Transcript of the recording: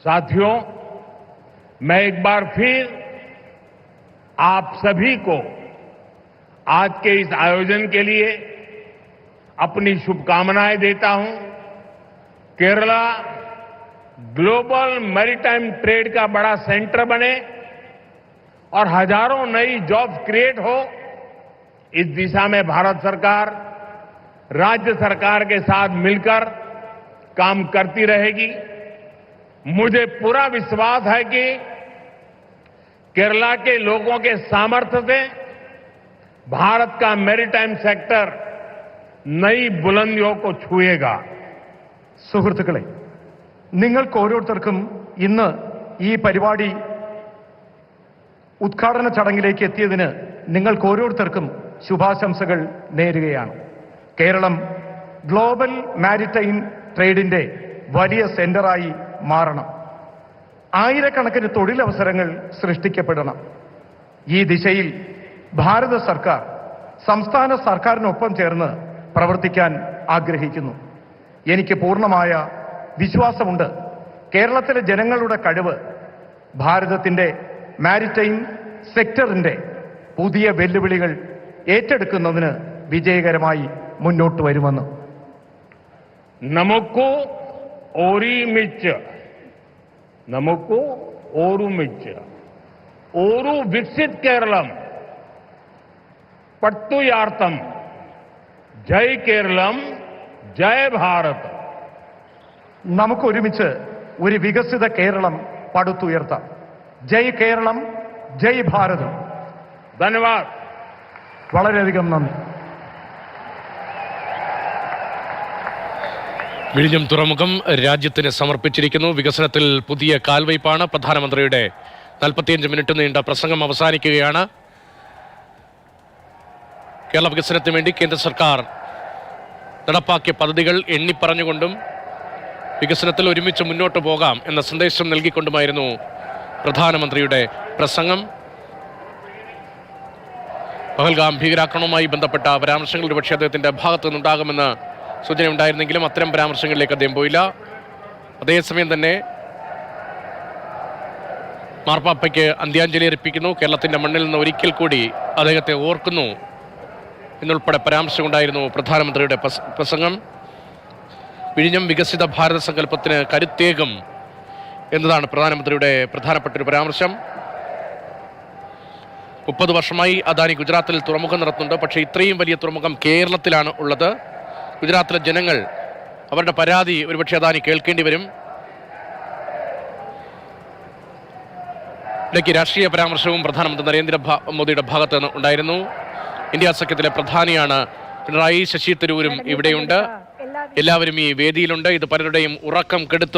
साथियों, मैं एक बार फिर आप सभी को आज के इस आयोजन के लिए अपनी शुभकामनाएँ देता हूँ। केरला ग्लोबल मैरीटाइम ट्रेड का बड़ा सेंटर बने और हज़ारों नई जॉब्स क्रिएट हो, इस दिशा में भारत सरकार, राज्य सरकार के साथ मिलकर काम करती रहेगी। मुझे पूरा विश्वास है कि केरला के लोगों के सामर्थ्य से भारत का मैरीटाइम सेक्टर नई बुलंदियों को छुएगा സുഹൃത്തുക്കളെ നിങ്ങൾക്ക് ഓരോരുത്തർക്കും ഇന്ന് ഈ പരിപാടി ഉദ്ഘാടന ചടങ്ങിലേക്ക് എത്തിയതിന് നിങ്ങൾക്ക് ഓരോരുത്തർക്കും ശുഭാശംസകൾ നേരുകയാണ് കേരളം ഗ്ലോബൽ മാരിടൈം ട്രേഡിന്റെ വലിയ സെന്ററായി മാറണം. ആയിരക്കണക്കിന് തൊഴിലവസരങ്ങൾ സൃഷ്ടിക്കപ്പെടണം. ഈ ദിശയിൽ ഭാരത സർക്കാർ സംസ്ഥാന സർക്കാരിനൊപ്പം ചേർന്ന് പ്രവർത്തിക്കാൻ ആഗ്രഹിക്കുന്നു. എനിക്ക് പൂർണമായ വിശ്വാസമുണ്ട്. കേരളത്തിലെ ജനങ്ങളുടെ കഴിവ് ഭാരതത്തിന്റെ മാരിടൈം സെക്ടറിന്റെ പുതിയ വെല്ലുവിളികൾ ഏറ്റെടുക്കുന്നതിന് വിജയകരമായി മുന്നോട്ട് വരുമെന്ന്. നമുക്ക് ഓരിമിച്ച്. നമുക്ക് ഒരുമിച്ച് ഒരു വികസിത് കേരളം. പട്ടുയാർത്ഥം ജയ് കേരളം ജയ് ഭാരത്. നമുക്ക് ഒരുമിച്ച് ഒരു വികസിത കേരളം പടുത്തുയർത്താം. ജയ് കേരളം ജയ് ഭാരത്. ധന്യവാദ്. വളരെയധികം നന്ദി. വിഴിഞ്ഞം തുറമുഖം രാജ്യത്തിന് സമർപ്പിച്ചിരിക്കുന്നു. വികസനത്തിൽ പുതിയ കാൽവയ്പാണ് പ്രധാനമന്ത്രിയുടെ. നാൽപ്പത്തിയഞ്ച് മിനിറ്റ് നീണ്ട പ്രസംഗം അവസാനിക്കുകയാണ്. കേരള വികസനത്തിന് വേണ്ടി കേന്ദ്ര സർക്കാർ നടപ്പാക്കിയ പദ്ധതികൾ എണ്ണിപ്പറഞ്ഞുകൊണ്ടും വികസനത്തിൽ ഒരുമിച്ച് മുന്നോട്ട് പോകാം എന്ന സന്ദേശം നൽകിക്കൊണ്ടുമായിരുന്നു പ്രധാനമന്ത്രിയുടെ പ്രസംഗം. പഹൽഗാം ഭീകരാക്രമണവുമായി ബന്ധപ്പെട്ട പരാമർശങ്ങൾ ഒരുപക്ഷെ അദ്ദേഹത്തിന്റെ ഭാഗത്തു നിന്നുണ്ടാകുമെന്ന് സൂചനയുണ്ടായിരുന്നെങ്കിലും അത്തരം പരാമർശങ്ങളിലേക്ക് അദ്ദേഹം പോയില്ല. അതേസമയം തന്നെ മാർപ്പാപ്പയ്ക്ക് അന്ത്യാഞ്ജലി അർപ്പിക്കുന്നു. കേരളത്തിന്റെ മണ്ണിൽ നിന്ന് ഒരിക്കൽ കൂടി അദ്ദേഹത്തെ ഓർക്കുന്നു എന്നുൾപ്പെടെ പരാമർശമുണ്ടായിരുന്നു പ്രധാനമന്ത്രിയുടെ പ്രസംഗം. വിഴിഞ്ഞം വികസിത ഭാരത സങ്കല്പത്തിന് കരുത്തേകം എന്നതാണ് പ്രധാനമന്ത്രിയുടെ പ്രധാനപ്പെട്ട ഒരു പരാമർശം. മുപ്പത് വർഷമായി അദാനി ഗുജറാത്തിൽ തുറമുഖം നടത്തുന്നുണ്ട്. പക്ഷേ ഇത്രയും വലിയ തുറമുഖം കേരളത്തിലാണ് ഉള്ളത്. ഗുജറാത്തിലെ ജനങ്ങൾ അവരുടെ പരാതി ഒരുപക്ഷെ അദാനി കേൾക്കേണ്ടി വരും. ഇടയ്ക്ക് രാഷ്ട്രീയ പരാമർശവും പ്രധാനമന്ത്രി നരേന്ദ്ര മോദിയുടെ ഭാഗത്ത് നിന്ന് ഉണ്ടായിരുന്നു. ഇന്ത്യ സഖ്യത്തിലെ പ്രധാനിയാണ് പിണറായി ശശി തരൂരും ഇവിടെയുണ്ട്. എല്ലാവരും ഈ വേദിയിലുണ്ട്. ഇത് പലരുടെയും ഉറക്കം കെടുത്തു.